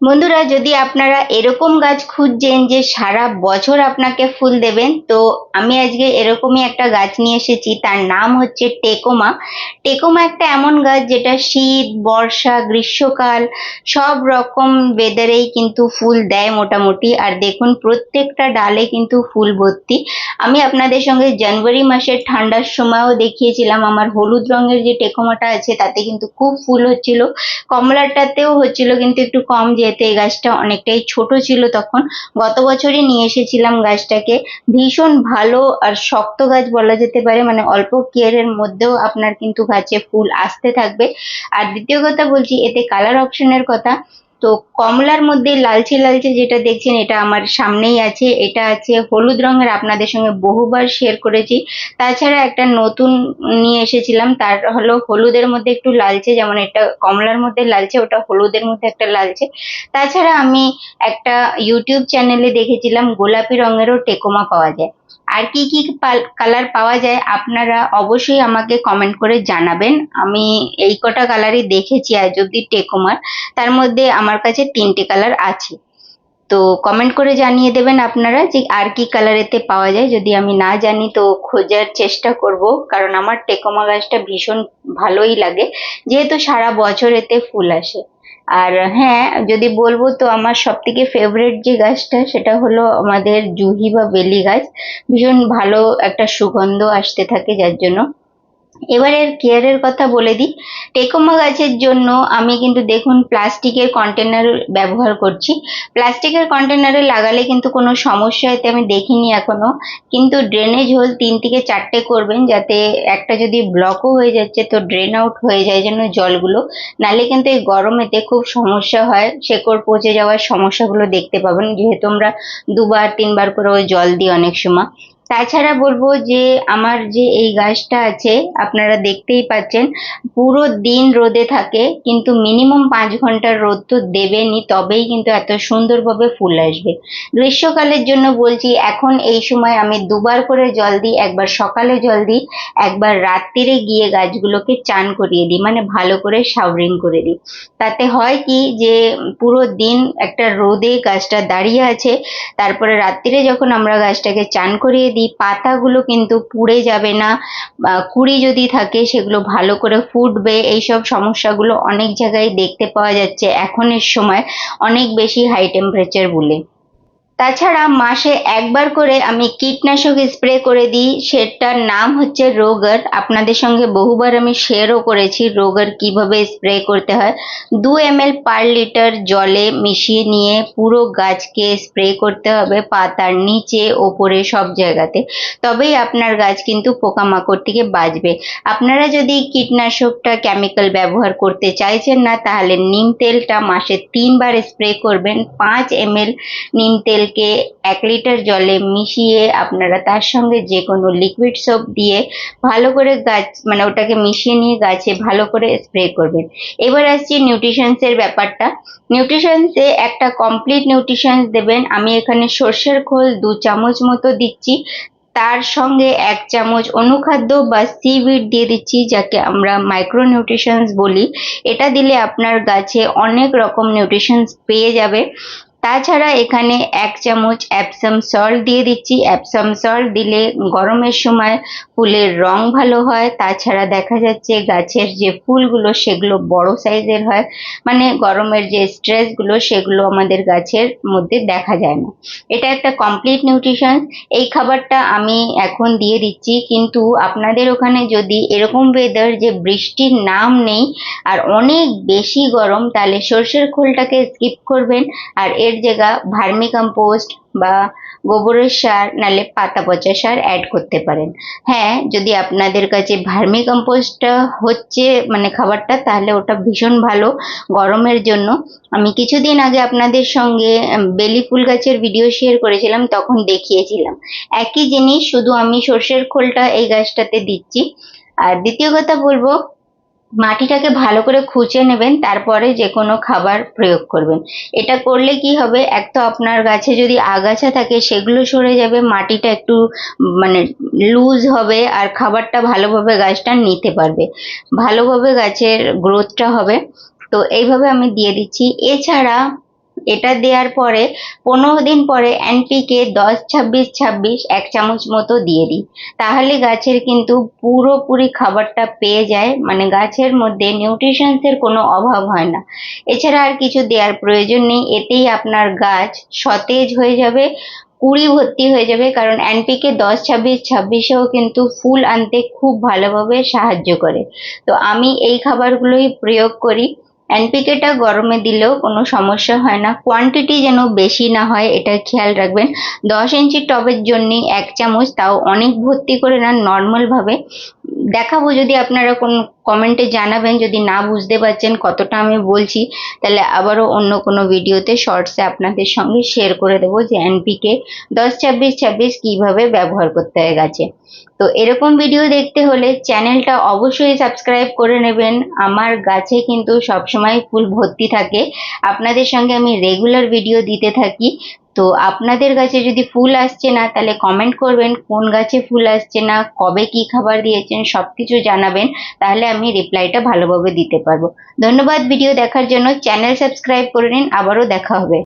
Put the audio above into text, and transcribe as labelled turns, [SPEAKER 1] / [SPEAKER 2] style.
[SPEAKER 1] বন্ধুরা, যদি আপনারা এরকম গাছ খুঁজছেন যে সারা বছর আপনাকে ফুল দেবেন, তো আমি আজকে এরকমই একটা গাছ নিয়ে এসেছি। তার নাম হচ্ছে টেকোমা। টেকোমা একটা এমন গাছ যেটা শীত, বর্ষা, গ্রীষ্মকাল, সব রকম ওয়েদারেই কিন্তু ফুল দেয় মোটামুটি। আর দেখুন, প্রত্যেকটা ডালে কিন্তু ফুল ভর্তি। আমি আপনাদের সঙ্গে জানুয়ারি মাসের ঠান্ডার সময়ও দেখিয়েছিলাম। আমার হলুদ রঙের যে টেকোমাটা আছে, তাতে কিন্তু খুব ফুল হচ্ছিল। কমলাটাতেও হচ্ছিল, কিন্তু একটু কম যে যেহেতু এই গাছটা অনেকটাই ছোট ছিল তখন। গত বছরই নিয়ে এসেছিলাম গাছটাকে। ভীষণ ভালো আর শক্ত গাছ বলা যেতে পারে মানে অল্প কেয়ারের মধ্যেও আপনার কিন্তু গাছে ফুল আসতে থাকবে। আর দ্বিতীয় কথা বলছি, এতে কালার অপশনের কথা। তো কমলার মধ্যে লালচে লালচে যেটা দেখছেন, এটা আমার সামনেই আছে। এটা আছে হলুদ রঙের, আপনাদের সঙ্গে বহুবার শেয়ার করেছি। তাছাড়া একটা নতুন নিয়ে এসেছিলাম, তার হলো হলুদের মধ্যে একটু লালচে, যেমন এটা কমলার মধ্যে লালচে, ওটা হলুদের মধ্যে একটা লালচে। তাছাড়া আমি একটা ইউটিউব চ্যানেলে দেখেছিলাম, গোলাপি রঙেরও টেকোমা পাওয়া যায়। আর কি কি কালার পাওয়া যায় আপনারা অবশ্যই আমাকে কমেন্ট করে জানাবেন। আমি এই কটা কালারই দেখেছি আজ অব্দি টেকোমার। তার মধ্যে আমার কাছে তিনটে কালার আছে। তো কমেন্ট করে জানিয়ে দেবেন আপনারা যে আর কি কালার এতে পাওয়া যায়। যদি আমি না জানি তো খোঁজার চেষ্টা করব, কারণ আমার টেকোমা গাছটা ভীষণ ভালোই লাগে। যেহেতু সারা বছর এতে ফুল আসে। আর হ্যাঁ যদি বলব তো আমার সব থেকে ফেভারিট যে গাছটা, সেটা হলো আমাদের জুহি বা বেলি গাছ। ভীষণ ভালো একটা সুগন্ধ আসতে থাকে যার জন্য। এবার এর কেয়ারের কথা বলে দিই। টেকোমা গাছের জন্য আমি কিন্তু দেখুন প্লাস্টিকের কন্টেনার ব্যবহার করছি। প্লাস্টিকের কন্টেনারে লাগালে কিন্তু কোনো সমস্যা এতে আমি দেখিনি এখনও। কিন্তু ড্রেনেজ হোল তিন থেকে চারটে করবেন যাতে একটা যদি ব্লকও হয়ে যাচ্ছে তো ড্রেন আউট হয়ে যায় যেন জলগুলো। নালে কিন্তু এই গরমেতে খুব সমস্যা হয়। শেকড় পচে যাওয়ার সমস্যাগুলো দেখতে পাবেন। যেহেতু আমরা দুবার, তিনবার করে জল দিই অনেক সময়। তাছাড়া বলব যে, আমার যে এই গাছটা আছে, আপনারা দেখতেই পাচ্ছেন, পুরো দিন রোদে থাকে, কিন্তু মিনিমাম পাঁচ ঘণ্টার রোদ তো দেবেনি তবেই কিন্তু এত সুন্দরভাবে ফুল আসবে। গ্রীষ্মকালের জন্য বলছি, এখন এই সময় আমি দুবার করে জল দিই, একবার সকালে জল দিই, একবার রাত্রিরে গিয়ে গাছগুলোকে চান করিয়ে দিই মানে ভালো করে শাওরিং করে দিই। তাতে হয় কি যে, পুরো দিন একটা রোদে গাছটা দাঁড়িয়ে আছে, তারপরে রাত্রিরে যখন আমরা গাছটাকে চান করিয়ে দিই দিই পাতাগুলো কিন্তু পুড়ে যাবে না কুড়ি যদি থাকে সেগুলো ভালো করে ফুটবে, এইসব সমস্যাগুলো অনেক জায়গায় দেখতে পাওয়া যাচ্ছে। এখনের সময় অনেক বেশি হাই টেম্পারেচার বলে। তাছাড়া মাসে একবার করে আমি কীটনাশক স্প্রে করে দিই। সেটার নাম হচ্ছে রোগার। আপনাদের সঙ্গে বহুবার আমি শেয়ারও করেছি রোগার কীভাবে স্প্রে করতে হয়। দু এম এল পার লিটার জলে মিশিয়ে নিয়ে পুরো গাছকে স্প্রে করতে হবে পাতার নিচে, ওপরে, সব জায়গাতে। তবেই আপনার গাছ কিন্তু পোকামাকড় থেকে বাঁচবে। আপনারা যদি কীটনাশকটা কেমিক্যাল ব্যবহার করতে চাইছেন না, তাহলে নিম তেলটা মাসে তিনবার স্প্রে করবেন। পাঁচ এম নিম তেল তেলকে এক লিটার জলে মিশিয়ে আপনারা তার সঙ্গে যে কোনো লিকুইড সোপ দিয়ে ভালো করে গাছ মানে ওটাকে মিশিয়ে নিয়ে গাছে ভালো করে স্প্রে করবেন। এবার আসছি নিউট্রিশনসের ব্যাপারটা। নিউট্রিশনসে একটা কমপ্লিট নিউট্রিশনস দেবেন। আমি এখানে সর্ষের খোল দু চামচ মতো দিচ্ছি। তার সঙ্গে এক চামচ অনুখাদ্য বা সিভিড দিয়ে দিচ্ছি, যাকে আমরা মাইক্রো নিউট্রিশনস বলি। এটা দিলে আপনার গাছে অনেক রকম নিউট্রিশনস পেয়ে যাবে। তাছাড়া এখানে এক চামচ অ্যাপসাম সল্ট দিয়ে দিচ্ছি। অ্যাপসাম সল্ট দিলে গরমের সময় ফুলের রং ভালো হয়। তাছাড়া দেখা যাচ্ছে গাছের যে ফুলগুলো, সেগুলো বড় সাইজের হয়। মানে গরমের যে স্ট্রেসগুলো সেগুলো আমাদের গাছের মধ্যে দেখা যায় না। এটা একটা কমপ্লিট নিউট্রিশন এই খাবারটা আমি এখন দিয়ে দিচ্ছি। কিন্তু আপনাদের ওখানে যদি এরকম ওয়েদার যে বৃষ্টির নাম নেই, আর অনেক বেশি গরম, তাহলে সর্ষের খোলটাকে স্কিপ করবেন। আর এর জায়গা ভার্মি কম্পোস্ট বা গোবরের সার নালে পাতা পচা সার অ্যাড করতে পারেন। হ্যাঁ যদি আপনাদের কাছে ভার্মি কম্পোস্টটা হচ্ছে মানে খাবারটা, তাহলে ওটা ভীষণ ভালো গরমের জন্য। আমি কিছুদিন আগে আপনাদের সঙ্গে বেলি ফুল গাছের ভিডিও শেয়ার করেছিলাম, তখন দেখিয়েছিলাম। একই জিনিস, শুধু আমি সর্ষের খোলটা এই গাছটাতে দিচ্ছি। আর দ্বিতীয় কথা বলব মাটিটাকে ভালো করে খুঁচে নেবেন, তারপরে যে কোনো খাবার প্রয়োগ করবেন। এটা করলে কি হবে, এক তো আপনার গাছে যদি আগাছা থাকে, সেগুলো সরে যাবে, মাটিটা একটু মানে লুজ হবে, আর খাবারটা ভালোভাবে গাছটা নিতে পারবে। ভালোভাবে গাছের গ্রোথটা হবে। তো এইভাবে আমি দিয়ে দিচ্ছি। এছাড়া এটা দেওয়ার পরে পনেরো দিন পরে এনপিকে দশ, ছাব্বিশ ছাব্বিশ এক চামচ মতো দিয়ে দিই। তাহলে গাছের কিন্তু পুরোপুরি খাবারটা পেয়ে যায় মানে গাছের মধ্যে নিউট্রিশনসের কোনো অভাব হয় না। এছাড়া আর কিছু দেওয়ার প্রয়োজন নেই, এতেই আপনার গাছ সতেজ হয়ে যাবে, কুড়ি ভর্তি হয়ে যাবে, কারণ এনপিকে দশ, ছাব্বিশ, ছাব্বিশেও কিন্তু ফুল আনতে খুব ভালোভাবে সাহায্য করে। তো আমি এই খাবারগুলোই প্রয়োগ করি। এনপিকেটা গরমে দিলেও কোনো সমস্যা হয় না। কোয়ান্টিটি যেন বেশি না হয়, এটা খেয়াল রাখবেন। দশ ইঞ্চি টবের জন্য এক চামচ, তাও অনেক ভর্তি করে না নর্মালভাবে দেখাবো যদি আপনারা কোন কমেন্টে জানাবেন। যদি না বুঝতে পারছেন কতটা আমি বলছি, তাহলে আবারও অন্য কোনো ভিডিওতে শর্টসে আপনাদের সঙ্গে শেয়ার করে দেবো যে এনপিকে দশ ছাব্বিশ ছাব্বিশ কীভাবে ব্যবহার করতে হয় গাছে। তো এরকম ভিডিও দেখতে হলে চ্যানেলটা অবশ্যই সাবস্ক্রাইব করে নেবেন। আমার গাছে কিন্তু সবসময় ফুল ভর্তি থাকে। আপনাদের সঙ্গে আমি রেগুলার ভিডিও দিতে থাকি। তো আপনাদের গাছে যদি ফুল আসছে না, তাহলে কমেন্ট করবেন, কোন গাছে ফুল আসছে না, কবে কি খাবার দিয়েছেন সব কিছু জানাবেন, তাহলে আমি রিপ্লাইটা ভালোভাবে দিতে পারব। ধন্যবাদ ভিডিও দেখার জন্য। চ্যানেল সাবস্ক্রাইব করে নিন, আবারও দেখা হবে।